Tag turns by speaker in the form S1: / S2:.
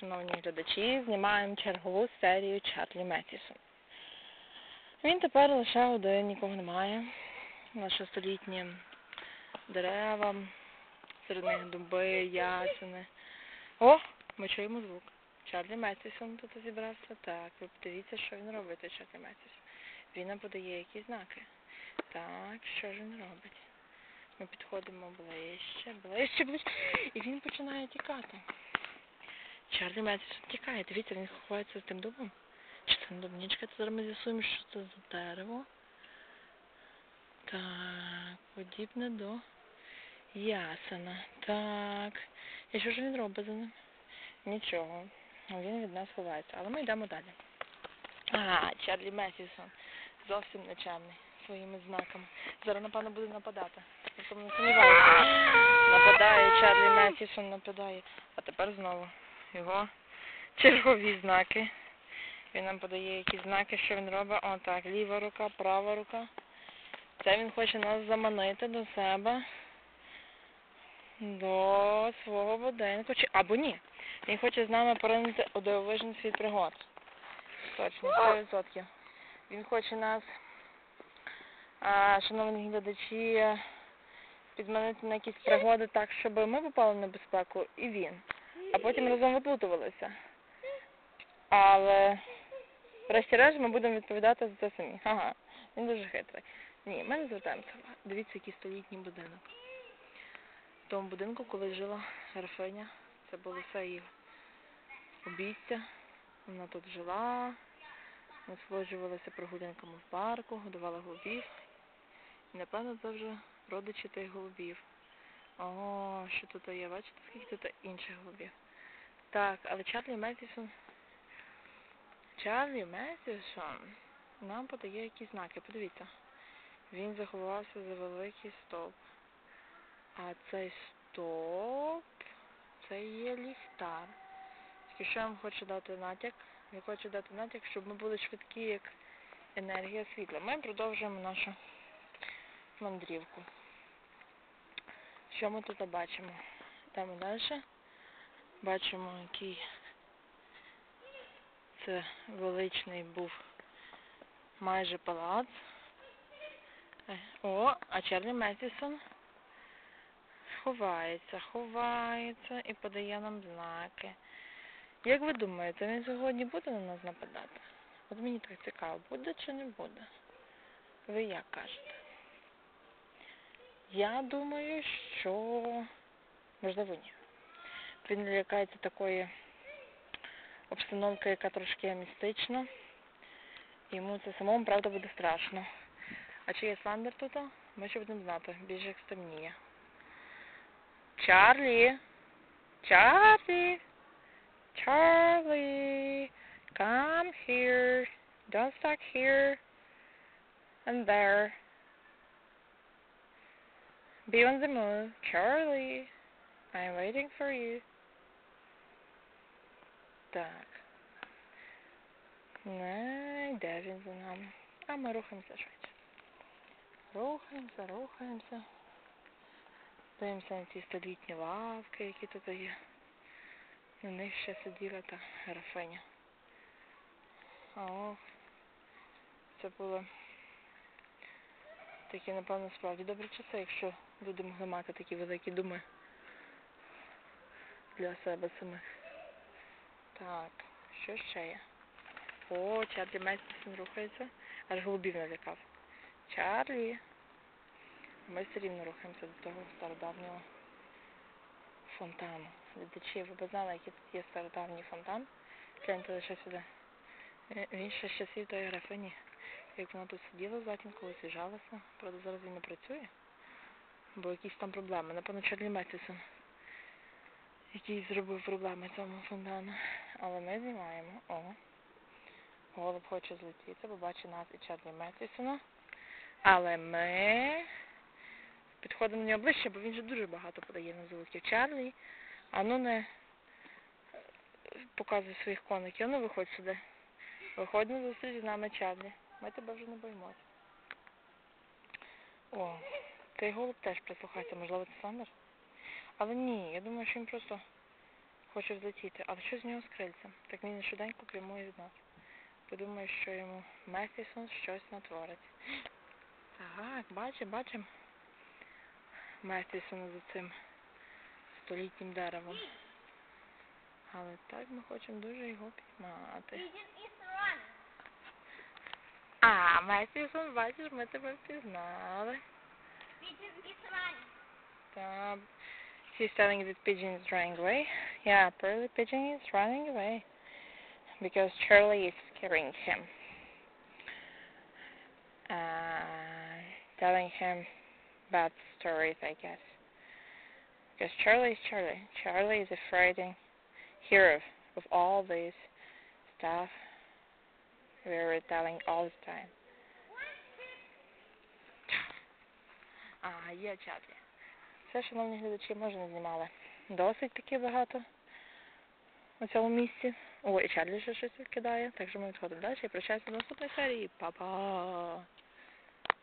S1: Шановні глядачі, знімаємо чергову серію Чарлі Метісон. Він тепер лише один, нікого немає. Наші столітні дерева, серед них дуби, ясени. О, ми чуємо звук. Чарлі Метісон тут зібрався. Так, ви подивіться, що він робить, Чарлі Метісон. Він нам подає якісь знаки. Так, що ж він робить? Ми підходимо ближче, ближче, ближче, і він починає тікати. Чарлі Метісон тікає, дивіться, він ховається з тим дубом. Чи це не дуб? Ні, зараз ми з'ясуємо, що це за дерево. Так, подібне до ясена. Так. І що ж він робить за ним? Нічого. Він від нас ховається. Але ми йдемо далі. А, Чарлі Метісон. Зовсім нечемний своїми знаками. Зараз, напевно, буде нападати. Тому не сумніваюся. Нападає, Чарлі Метісон нападає. А тепер знову його чергові знаки. Він нам подає якісь знаки, що він робить. О, так, ліва рука, права рука. Це він хоче нас заманити до себе, до свого будинку. Чи... Або ні. Він хоче з нами поринути у дивовижний світ пригод. Точно, 100%. Він хоче нас, а, шановні глядачі, підманити на якісь пригоди так, щоб ми попали в небезпеку і він а потім разом виплутувалися. Але врешті-решт ми будемо відповідати за це самі. Ага, він дуже хитрий. Ні, ми не звертаємося. Дивіться, який столітній будинок. В тому будинку, коли жила графиня, це було все її обійстя. Вона тут жила, насолоджувалася прогулянками в парку, годувала голубів. І напевно це вже родичі тих голубів. О, що тут є? Бачите, скільки тут інших голубів? Так, але Чарлі Метісон. Чарлі Метісон нам подає якісь знаки. Подивіться. Він заховався за великий стовп. А цей стовп це є ліхтар. Тільки що я вам хочу дати натяк? Я хочу дати натяк, щоб ми були швидкі, як енергія світла. Ми продовжуємо нашу мандрівку. Що ми тут бачимо? Йдемо далі. Бачимо, який це величний був майже палац. Е, О, а Чарлі Метісон ховається, ховається і подає нам знаки. Як ви думаєте, він сьогодні буде на нас нападати? От мені так цікаво, буде чи не буде? Ви як кажете? Я думаю, що можливо ні. Він лякається такої обстановки, яка трошки містична. Йому це самому, правда, буде страшно. А чи є Сандер тут? Ми ще будемо знати, більше як стемніє. Чарлі! Чарлі! Чарлі! Come here! Don't stuck here and there. Be on the move. Charlie, I'm waiting for you. Так. Не йде він за нами. А ми рухаємося швидше. Рухаємося, рухаємося. Дивимося на ці столітні лавки, які тут є. На них ще сиділа та графиня. Ох, це було такі, напевно, справді добрі часи, якщо люди могли мати такі великі думи для себе самих. Так, що ще є? О, Чарлі Метісон рухається. Аж голубів налякав. Чарлі. Ми все рівно рухаємося до того стародавнього фонтану. Глядачі, ви б знали, який тут є стародавній фонтан. Гляньте лише сюди. Е, Він ще з часів тої графині як вона тут сиділа затінку, колись і жалася. Правда, зараз він не працює, бо якісь там проблеми. Напевно, Чарлі Метісон, який зробив проблеми цьому фонтану. Але ми знімаємо. О, голуб хоче злетіти, побачить нас і Чарлі Метісона. Але ми підходимо до нього ближче, бо він же дуже багато подає на золотів. Чарлі, а ну не показує своїх коників. А ну виходь сюди. Виходь на зустріч з нами, Чарлі. Ми тебе вже не боїмося. О, цей голуб теж прислухається, можливо, це Сандер? Але ні, я думаю, що він просто хоче взлетіти, але що з нього з крильцем? Так він швиденько прямує від нас. Подумаю, що йому Мефісон щось натворить. Так, бачимо, бачимо. Мефісона за цим столітнім деревом. Але так ми хочемо дуже його піймати. А, Мефісон, бачиш, ми тебе впізнали.
S2: Pigeon is running.
S1: Um, he's telling that pigeon is running away. Yeah, Pearly Pigeon is running away because Charlie is scaring him. Uh, telling him bad stories, I guess. Because Charlie is Charlie. Charlie is a frightening hero of all this stuff we're telling all the time. А, є Чарлі. Все, шановні глядачі, можна знімали. Досить таки багато у цьому місці. О, і Чарлі ще щось кидає, так що ми відходимо далі і прощаємося до наступної серії. Па-па!